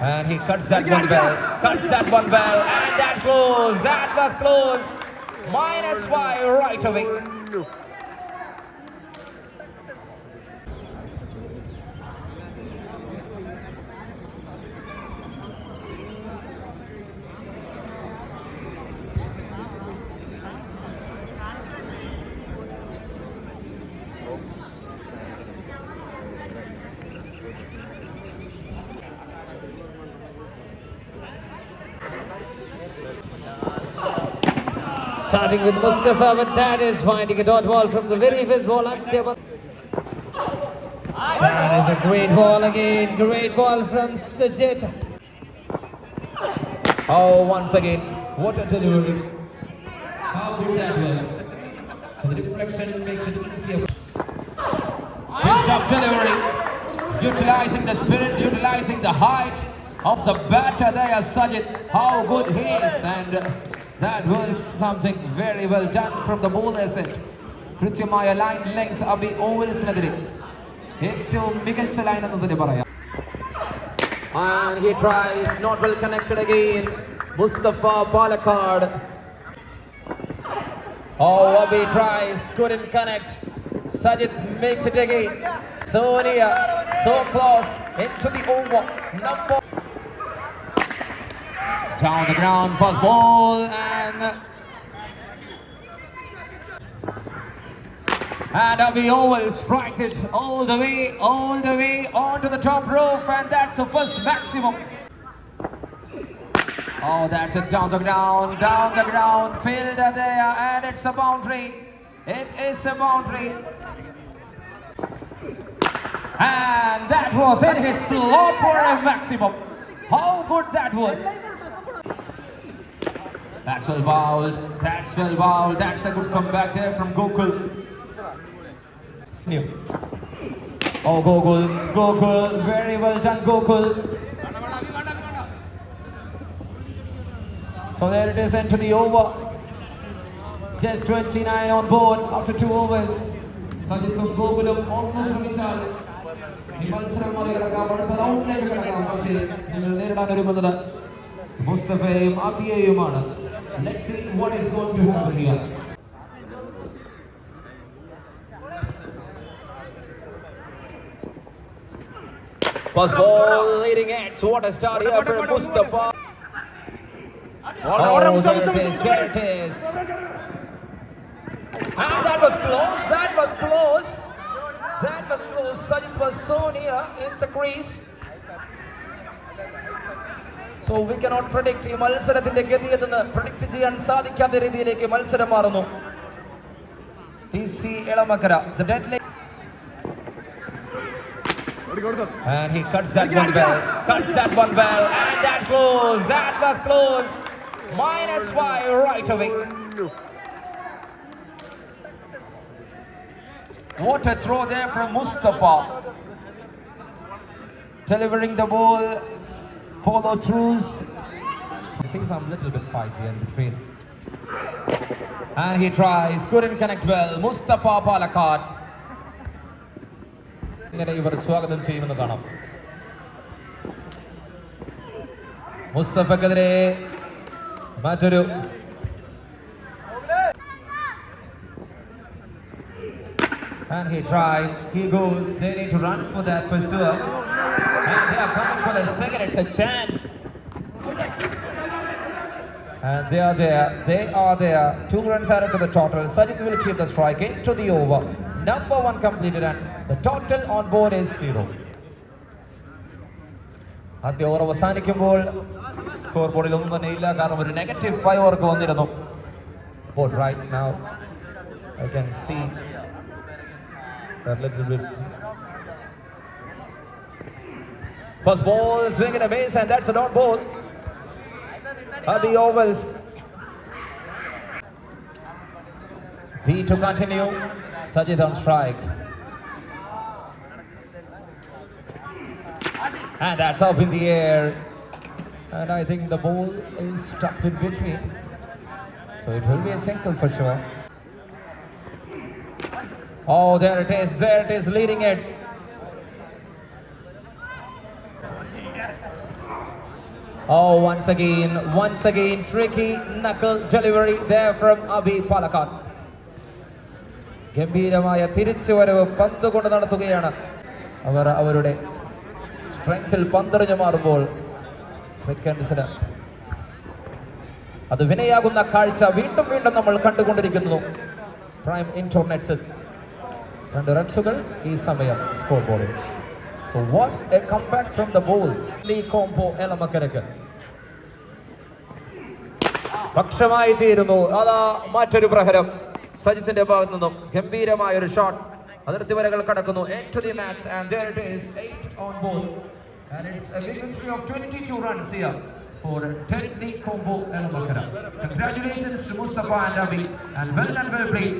And he cuts that one well. Cuts that one well. And that close. That was close. Minus five right away. Starting with Mustafa, but that is finding a dot ball from the very first ball. That is a great ball again. Great ball from Sajid. Oh, once again, what a delivery. How good that was. The deflection makes it easier. Best of delivery. Utilizing the spirit, utilizing the height of the batter there, Sajid. How good he is. And that was something very well done from the bowler's end. കൃത്യമായ line length Abi ഓവൽസിനെതിരെ ഏറ്റവും മികച്ച line എന്ന് തന്നെ പറയാം And he tries, not well connected again. Mustafa Palakard. Oh, Abhi tries, couldn't connect. Sajid makes it again. So near, so close into the over. Number down the ground, first ball, and And Abhi Oval strikes it all the way, all the way onto the top roof, and that's the first maximum. Oh, that's it down the ground, down the ground, fielder there, and it's a boundary. It is a boundary. And that was in his slot for a maximum. How good that was. That's well bowled, that's well bowled, that's a good comeback there from Gokul. New. Oh, Gokul, Gokul, very well done, Gokul. So there it is into the over. Just 29 on board after two overs. സജിത്തും ഗോകുലും ഒന്ന് ശ്രമിച്ചാൽ ഈ മത്സരം മറികടക്കാം അടുത്ത റൗണ്ടിലേക്ക് കിടക്കാം പക്ഷേ നിങ്ങൾ നേരിടാൻ ഒരുങ്ങുന്നത് മുസ്തഫയെയും അബിയെയുമാണ് Let's see what is going to happen here. First ball leading edge. What a start here for Mustafa. Oh, there it is. There it is. And that was close. That was close. That was close. Sajid was so near in the crease. So we cannot predict ഈ മത്സരത്തിന്റെ ഗതി എന്ന് predict ചെയ്യാൻ സാധിക്കാത്ത രീതിയിലേക്ക് മത്സരം മാറുന്നു T C Elamakkara the dead line And he cuts that one well. Cuts that one well. And that close. That was close. Minus five right away. What a throw there from Mustafa. Delivering the ball. Follow throughs. You see some little bit fights here in between. And he tries. Couldn't connect well. Mustafa Palakat. ഇങ്ങനെ ഇവർ സ്വാഗതം ചെയ്യുമെന്ന് കാണാം മുസ്തഫക്കെതിരെ മറ്റൊരു And he tried, he goes, they need to run for that for sure. And they are coming for the second, it's a chance. And they are there, they are there. Two runs added to the total. Sajid will keep the strike into the over. Number one completed and the total on board is zero. ആദ്യ over അവസാനിക്കുമ്പോൾ score ബോർഡിൽ ഒന്നും തന്നെ ഇല്ല കാരണം ഒരു negative five അവർക്ക് വന്നിരുന്നു ball right now I can see little bit First ball, swing and a miss, and that's a dot ball. Abhi overs. B to continue. Sajid on strike. And that's up in the air. And I think the ball is stuck in between. So it will be a single for sure. Oh, there it is. There it is, leading it. Oh, once again, once again, tricky knuckle delivery there from Avi Palakkad. ഗംഭീരമായ തിരിച്ചുവരവ് പന്ത് കൊണ്ട് നടത്തുകയാണ്. അവർ അവരുടെ സ്ട്രെങ്ത്തിൽ പന്തെറിഞ്ഞു മാറുമ്പോൾ വിക്കൻസിന് അത് വിനയാകുന്ന കാഴ്ച വീണ്ടും വീണ്ടും നമ്മൾ കണ്ടുകൊണ്ടിരിക്കുന്നു. പ്രൈം ഇന്റർനെറ്റ്സ് രണ്ട് റൺസുകൾ ഈ സമയം സ്കോർ ബോർഡിൽ so what a comeback from the ball Lee കോംബോ എലമക്കരക്ക് പക്ഷമായി തീരുന്നു അതാ മറ്റൊരു പ്രഹരം സജിത്തിന്റെ ഭാഗത്തു നിന്നും ഗംഭീരമായ ഒരു ഷോട്ട് അതിർത്തി വരകൾ കടക്കുന്നു എട്ട് the match and there it is 8 on ball and it's a victory of 22 runs here for Teddy Combo Elamakara. Congratulations to Mustafa and Abi and well and well played